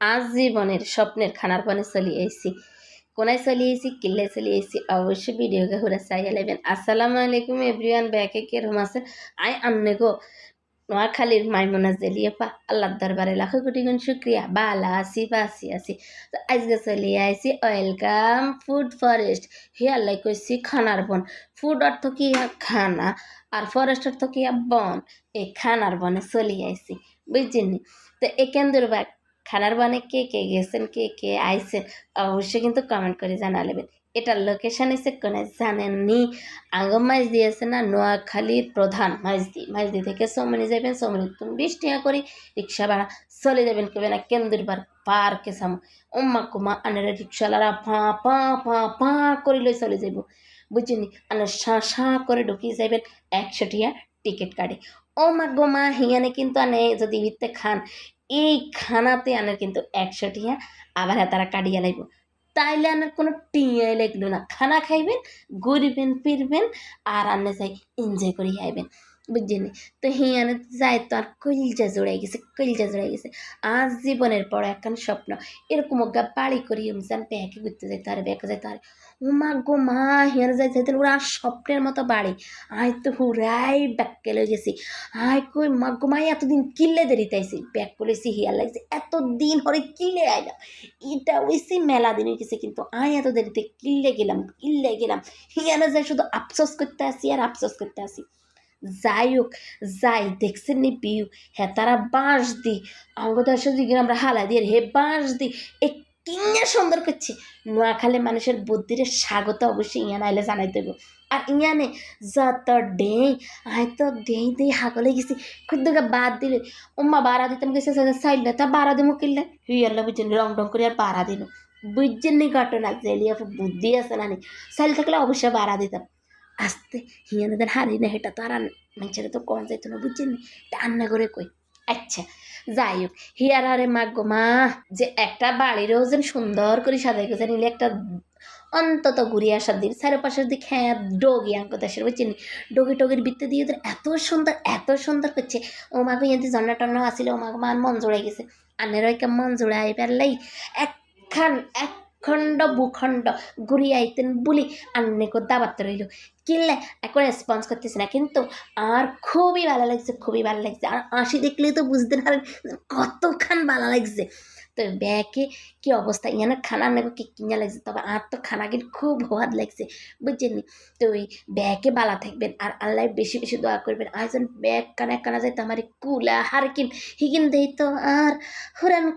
আজ জীবনের স্বপ্নের খানার পানে চলে এসেছি কোনায় কিল্লে চলে এসেছি অবশ্যই ভিডিওকে ঘুরে চাইয়া নেবেন আসসালামু আলাইকুম এভরিওয়ান ব্যাকে কে রুম আছেন আই আন্নে গো, নোয়াখালীর মাইমুনা জেলিয়ে পা আল্লাহ দরবারে লাখো কোটি গুণ শুক্রিয়া। বালা, আসি, বাসি, আসি। তো আজকে চলে আইসি ওয়েলকাম ফুড ফরেস্ট হে আল্লাহ কইছি খানার বন। ফুড অর্থ কি খানা। আর ফরেস্ট অর্থ কি বন। এই খানার বনে চলে আইসি বুঝছেন তো একেন্দ্র বা খানার বনে কে কে গেছেন, কে কে আইছেন, অবশ্যই কিন্তু কমেন্ট করে জানালেবেন এটার লোকেশন এসে কোনে জানেননি? আঙ্গম মাইজ দিয়েছে না? নোয়াখালীর প্রধান মাইজদি। মাইজদি থেকে সৌমনি যাবেন সৌমনি তুমি বিশ টাকা করে রিক্সা ভাড়া। চলে যাবেন কেবে না কেন্দ্রবার পার্কে সাম। উম্মা কুমা আনারা রিক্সাওয়ালারা ফা পা পা পা করে লই চলে যাব বুঝিনি আনার শাঁ শাঁ করে ঢুকিয়ে যাবেন একশো টিয়া টিকিট কাটে। ও মা হিয়ানে কিন্তু আনে যদি ইতে খান। এই খানাতে আনার কিন্তু একশো টিয়া, আবার হ্যাঁ তারা কাটিয়া লাগবে তাইলে আনার কোনো টিয়াই লাগল না। খানা খাইবেন, ঘুরবেন, ফিরবেন, আর আনে চাই এনজয় করিয়া আইবেন। বুঝছেন তো হিয়ানে যাই তো আর কলিজা জোড়াই গেছে, কলিজা জোড়াই গেছে। আজ জীবনের বড় একখান স্বপ্ন। এরকম গা বাড়ি করি ইমসান ব্যাকে ঘুরতে যাইতে পারে ব্যাকে যাইতে পারে ও মা গো মা হিয়ানে যাই যাইতে ওরা আর স্বপ্নের মতো বাড়ি। আয় তো হুরাই ব্যাগকে লয়ে গেছি। আয় কই মা গো মা, এতদিন কিল্লে দেরিতে আইসি ব্যাক করেছি হিয়ার লাগছে। এতদিন হরে কিলে আইলাম। এটা ওইসি মেলা দিন গেছে কিন্তু। আয় এত দেরিতে কিল্লে গেলাম কিল্লে গেলাম। হিয়ানে যাই শুধু আফসোস করতে আসি আর আফসোস করতে আসি। যাই হোক যাই, দেখছেন নি বিউ হ্যাঁ তারা বাঁশ দি অঙ্গদর্শ দিকে আমরা হালা দিয়ে হে বাঁশ দি এ কিনে সুন্দর করছে। নোয়াখালী মানুষের বুদ্ধিরে স্বাগত অবশ্যই ইয়ান আইলে জানাই দেবো আর ইয়ানে যত ডেই আয় তো দেই দেই হাগলে গেছি। খুদ্দুকে বাদ দিলে। উম্মা বাড়া দিতাম গেছে সাইলে তা বাড়া দিমু কিনলে হুইয়াল্লা বুঝছেন, রং টং করে আর বাড়া দিল বুঝছেন নি ঘটনা? জেলিয়া বুদ্ধি আছে না নি? সাইল থাকলে অবশ্যই বাড়া দিতাম। আস্তে হিয়ানাদের হারি না, হেটা তো আর মানুষের তো কম যাইতো না, বুঝছেন নি? রান্না করে কই? আচ্ছা যাই হোক, হিয়ার আরে মা গো মা, যে একটা বাড়িরও যেন সুন্দর করে সাজাই গোছা নিলে একটা অন্তত ঘুরে আসার দিন, চারপাশের দিক হ্যাঁ ডগি আঙ্ক দেশের বুঝছেন ডগি টগির বৃত্তে দিয়ে ওদের এত সুন্দর এত সুন্দর করছে। ও মা গো ইয়াতে জন্না টন্না আসিল, ও মা গো মান জোড়াই গেছে। আনের ওইকে মন জোড়াই পারলেই একখান, এক খণ্ড ভূখণ্ড ঘুরিয়ে আইতেন বলি আন্নেকো দাবাতে রইল। কিনলে এখন রেসপন্স করতেছে না, কিন্তু আর খুবই ভালো লাগছে, খুবই ভালো লাগছে। আর আশি দেখলেই তো বুঝতে পারেন কতখান ভালো লাগছে। তো ব্যাকে কি অবস্থা, ইয়ানা খানা নেব কি কিনা লাগছে, তবে আর তো খানা কিন্তু খুব হাত লাগছে, বুঝছেন তো ওই ব্যাকে বালা থাকবেন আর আল্লাহ বেশি বেশি দোয়া করবেন। আয়োজন ব্যাগ কানা কানা যাইতে আমার কুলা হারকিন হিগিন দেই তো আর হুরান